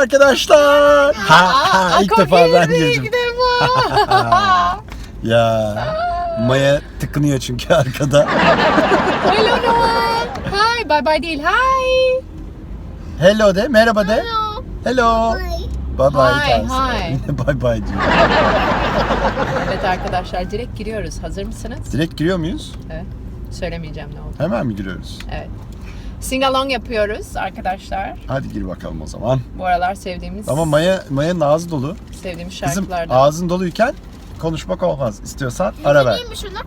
arkadaşlar. Ha, ha ilk defa ben girdi, girdim. İlk defa. Ya Maya tıkınıyor çünkü arkada. Hello Noah. Hi. Bye bye değil. Hi. Hello de, merhaba de. Hello. Bye bye. Hi, hi. Bye bye diyor. Evet arkadaşlar direkt giriyoruz. Hazır mısınız? Direkt giriyor muyuz? Evet. Söylemeyeceğim ne oldu. Hemen mi giriyoruz? Evet. Sing along yapıyoruz arkadaşlar. Hadi gir bakalım o zaman. Bu aralar sevdiğimiz Ama Maya Maya'nın ağzı dolu. sevdiğimiz Kızım şarkılardan. ağzın doluyken konuşmak olmaz. İstiyorsan ara ver. Neymiş şunu?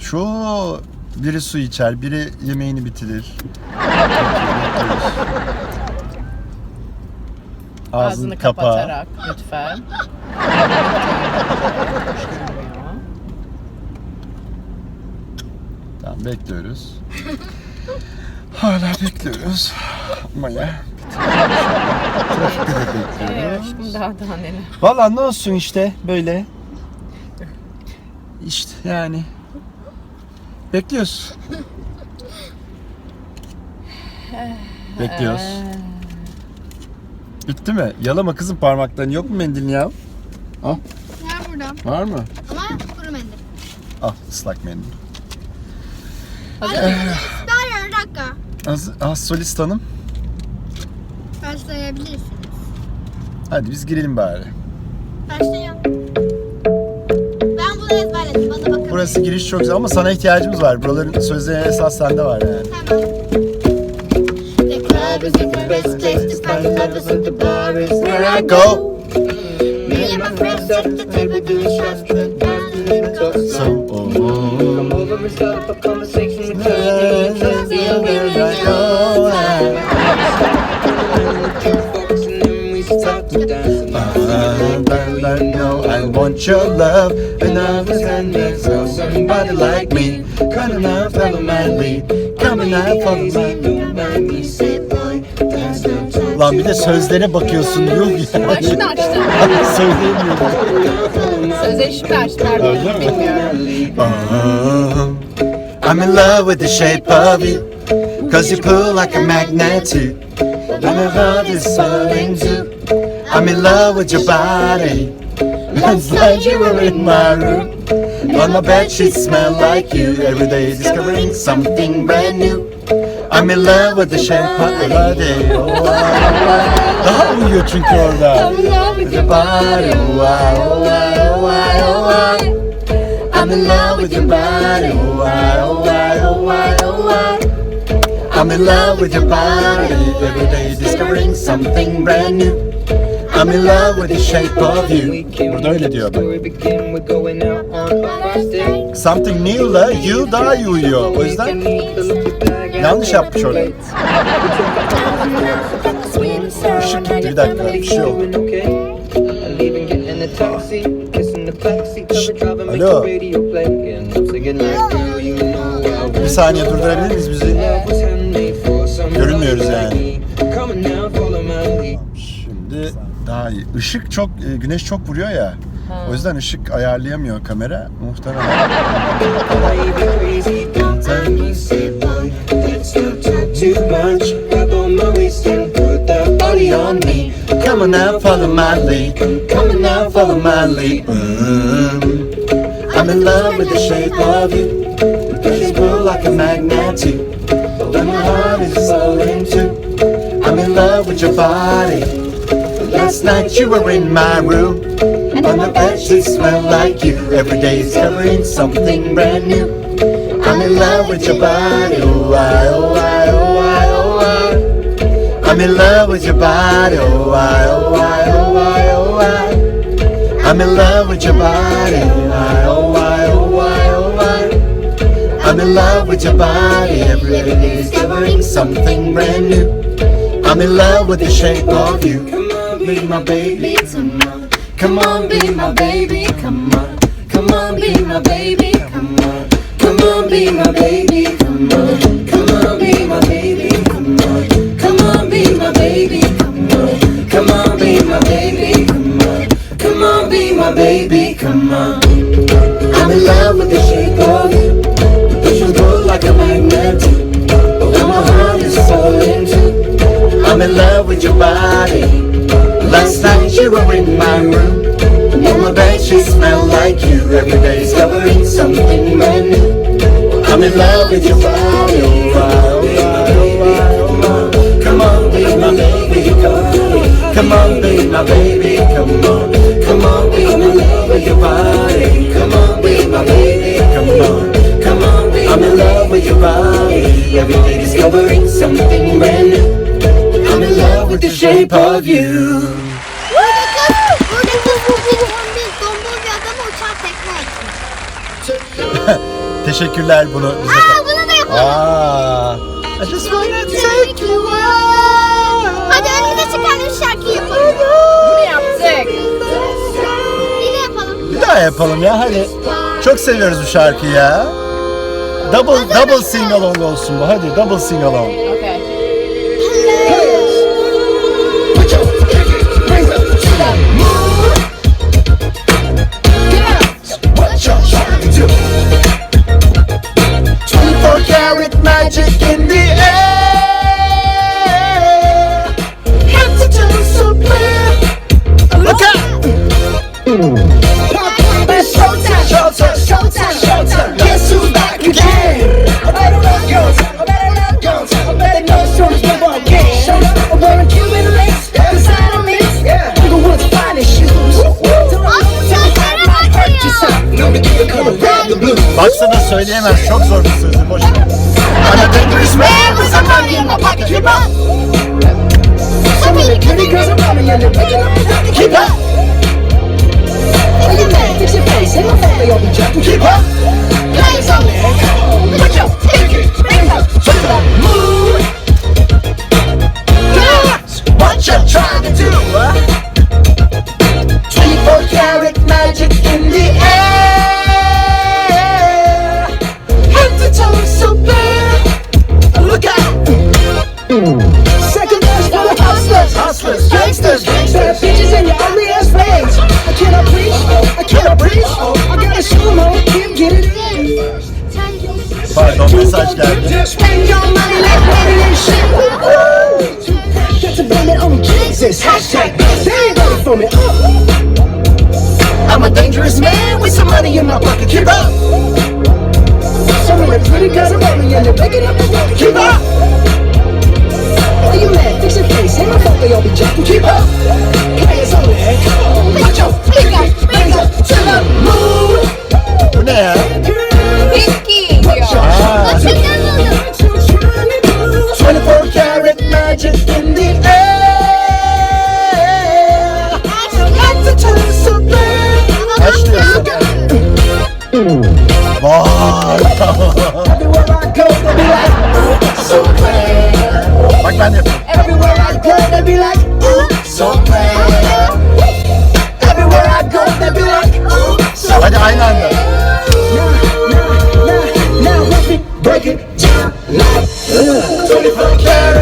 Şu biri su içer, biri yemeğini bitirir. Ağzını, Ağzını kapa. kapatarak lütfen. Tamam bekliyoruz. Hala bekliyoruz. Maya. Trafikte de bekliyoruz. daha daha neler. Valla ne olsun işte böyle. İşte yani. Bekliyoruz. Bekliyoruz. Bitti mi? Yalama kızım parmaklarını. Yok mu mendilin ya? Var burada. Var mı? Ama kuru mendil. Al ıslak mendil. Bir dakika. Az, az solist hanım. Başlayabilirsin. Hadi biz girelim bari. Başlayalım. Ben bunu ezberledim. Bana bakabilirsin. Burası giriş çok güzel ama sana ihtiyacımız var. Buraların sözleri esas sende var yani. Tamam. The club is the best place to find lovers at the bar is where I go. Me and my friends at the table doing shots, but dancing So, so. oh, Come over and start up a love. And I was handmade so somebody like me. Coming out follow my lead. Coming out follow my lead. Lan bir de sözlere bakıyorsun Ben yani şimdi açtım. söyleyemiyorum. Sözleri şimdi açtım. Nerede bilmiyorum. Uh, I'm in love with the shape of you. Cause you pull like a magnet too And my heart is so into. I'm in love with your body Last night you were in my room. On my bed sheets smell like you. Every day discovering something brand new. I'm in love with the shape of oh, your body. oh, oh, oh. Daha uyuyor çünkü orada I'm in love with your body. oh, why, oh, why, oh, why, oh, why. I'm in love with your body. Oh, why, oh, why, oh, why, oh, why. I'm in love with your body. Every day discovering something brand new I'm in love with the shape of you Burada öyle diyor. Something new'la you daha iyi uyuyor. O yüzden yanlış yapmış orada. Işık gitti bir dakika bir şey oldu. Alo. Bir saniye durdurabilir miyiz bizi? Görünmüyoruz yani. Daha iyi. Işık çok, e, güneş çok vuruyor ya. O yüzden ışık ayarlayamıyor kamera. Muhtemelen. Too. Come on now, follow my lead. Come on now, follow my lead. Mm. I'm in love with the shape of you. Cause you pull like a magnet too. And my heart is so into. I'm in love with your body. Last night you were in my room. and On the bed sheets smelled like you. Every day is discovering something brand new. I'm in love with your body. Oh, why, oh, why, oh, why, oh, why. I'm in love with your body. Oh, why, oh, why, oh, why, oh, why. I'm in love with your body. Why, oh, why, oh, why, oh, why. I'm in love with your body. Every day is discovering something brand new. I'm in love with the shape of you. Come on, be my baby. Come on, come on, be my baby. Come on, come on, be my baby. Come on, come on, be my baby. Come on, come on, be my baby. Come on, come on, be my baby. Come on, come on, be my baby. Come on, come on, be my baby. Come on. I'm in love with the shape of you. Push and pull like a magnet. And my heart is so into. I'm in love with your body. You are in my room. And my bed she smell like you. Every day discovering something brand new. I'm in love with your body, oh, wow, wow, wow. Come on, be my baby, come on. Come on, be my baby, come on. Come on, be in love with your body. Come on, be my baby, come on. Come on, be I'm in love with your body. Every day discovering something brand new. I'm in love with the shape of you. Teşekkürler bunu bize. Aa bunu da yapalım. Aa. I just wanna take you out. Hadi önümüze çıkan üç şarkıyı yapalım. Bunu yaptık. Yine yapalım. Bir daha yapalım ya hadi. Çok seviyoruz bu şarkıyı ya. Double double sing along olsun bu. Hadi double sing along. Söyleyemez. Çok zor bir sözü. Boş ver. I'm a dangerous man with some money in my pocket. Keep up. So many Pretty girls around me and they're picking up the. Keep up. Look at that, fix your face. Ain't no fact they all be jumping. Keep up. Players on Mesaj. Spend your money like money and shit. Got it on Jesus. Hashtag, for me. I'm a dangerous man with some money in my pocket. Keep up. So many pretty girls around me and they're picking up the road. Keep up. Why you mad? Fix your face. Ain't no fact they all be jumping. Keep up. Players on there. Put your pinky rings up to the moon. Bu magic in the air. Clear. Everywhere I go, they be like, so clear. Everywhere I go, they be like, ooh. So clear. Everywhere I go, they be like, ooh. So Hadi aynı now, now, now, now, let me break it down like, uh. 24 karat.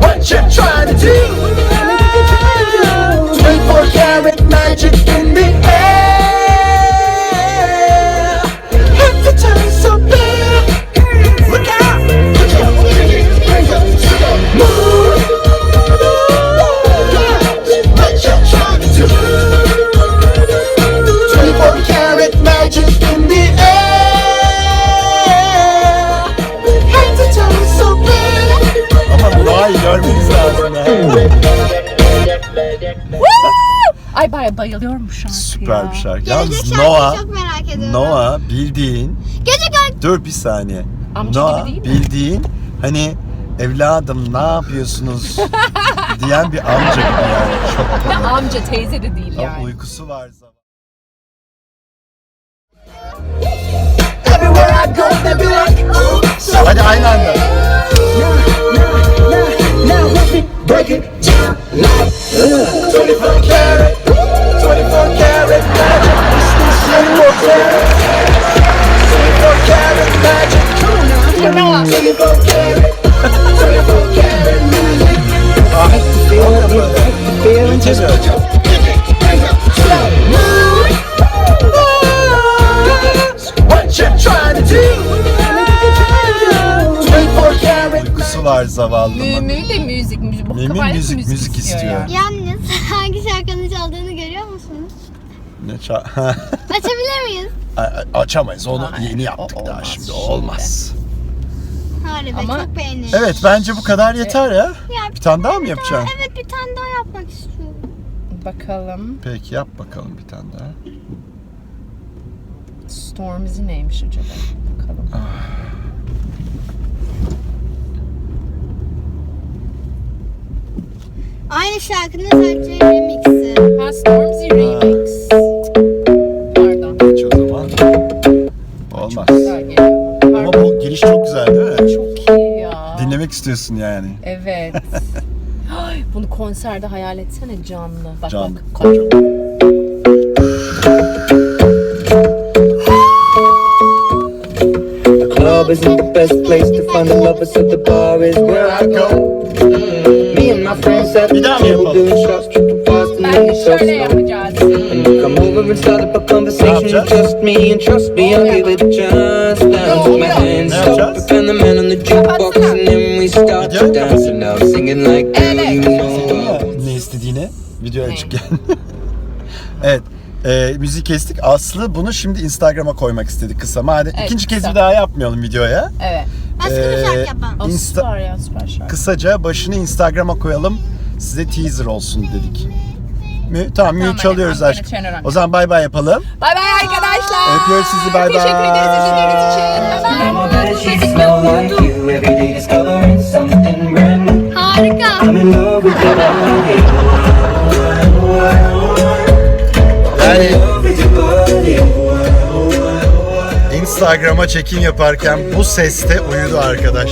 What you trying to do? 24 karat magic Ay bay bayılıyorum bu şarkıya. Süper bir şarkı. Gelecek Yalnız şarkıyı Noah, çok merak ediyorum. Noah bildiğin, Gece gör... dur bir saniye. Amca Noah gibi değil mi? bildiğin hani evladım ne yapıyorsunuz diyen bir amca gibi yani. Çok komik. amca teyze de değil Ama yani. uykusu var zaman. Everywhere I go, they be like, ooh. So Hadi aynı anda. now, now, now, now, let me break it down like, uh. 24 karat, 24 karat magic It's this 24 karat 24 karat magic Come on, 24 karat 24 karat music I have to feel it, I have feel it Just put your var zavallı. Mümü de müzik, müzik, Mümin müzik, müzik istiyor. Yani Ne ça- Açabilir miyiz? A- Açamayız onu Hayır, yeni o yaptık daha olmaz şimdi. şimdi. Olmaz. Harbi Ama- çok beğenirim. Evet bence bu kadar yeter ya. Ya, Bir tane daha mı yapacaksın? Evet bir tane daha yapmak istiyorum. Bakalım. Peki yap bakalım bir tane daha. Stormzy neymiş acaba? Bakalım. Aynı şarkının sadece remixi. Ha Stormzy istiyorsun yani. Evet. Ay, Bunu konserde hayal etsene canlı. Bak Can. bak. The club isn't the best place to find the lovers, so the bar is where I go. Me and my friends at the table doing shots, tripping fast and Bence şöyle slow. yapacağız. And you come over and start up a conversation. Ne yapacağız? Just me and trust me, I'll give it a chance. Now take Evet. Ne istediğini video açıkken. evet. E, müzik kestik. Aslı bunu şimdi Instagram'a koymak istedi kısa. Madem Evet, ikinci kez kısa. bir daha yapmayalım videoya. Evet. Başka bir Ee, şarkı yapalım. Aa, Insta- süper ya süper şarkı. Kısaca başını Instagram'a koyalım. Size teaser olsun dedik. Mü? Tamam, mü çalıyoruz hadi, aşkım. I'm gonna turn it on. O zaman bay bay yapalım. Bay bay arkadaşlar. Öpüyoruz sizi, bay Teşekkür bay. ederiz izlediğiniz için. Bay bay. She smell like Instagram'a çekim yaparken bu seste uyudu arkadaş.